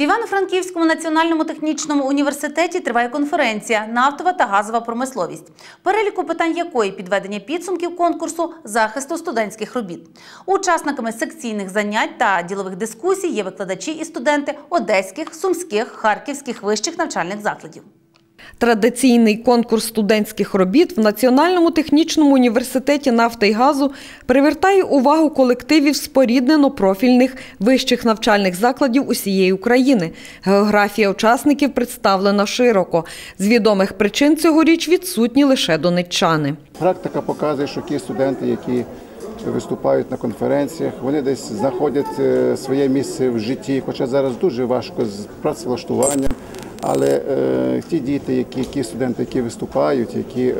В Івано-Франківському національному технічному університеті триває конференція Нафтова та газова промисловість, переліку питань якої підведення підсумків конкурсу захисту студентських робіт. Учасниками секційних занять та ділових дискусій є викладачі і студенти одеських, сумських, харківських вищих навчальних закладів. Традиційний конкурс студентських робіт в Національному технічному університеті нафти і газу привертає увагу колективів споріднено-профільних вищих навчальних закладів усієї України. Географія учасників представлена широко. З відомих причин цьогоріч відсутні лише донеччани. Практика показує, що ті студенти, які виступають на конференціях, вони десь знаходять е, своє місце в житті, хоча зараз дуже важко з працевлаштуванням. Але е, ті діти, які ті студенти, які виступають, які е,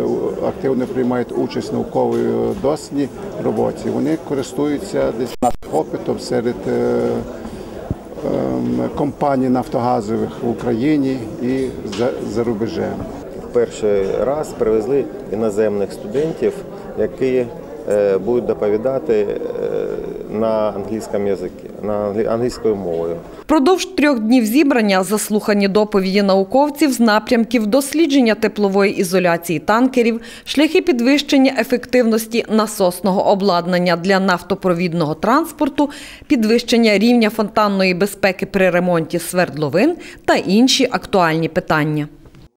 активно приймають участь в науковій е, дослідній роботі, вони користуються десь опитом серед ем, компаній нафтогазових в Україні і за, за рубежем. перший раз привезли іноземних студентів, які будуть доповідати на англійському язикі, на англійською мовою. Продовж трьох днів зібрання заслухані доповіді науковців з напрямків дослідження теплової ізоляції танкерів, шляхи підвищення ефективності насосного обладнання для нафтопровідного транспорту, підвищення рівня фонтанної безпеки при ремонті свердловин та інші актуальні питання.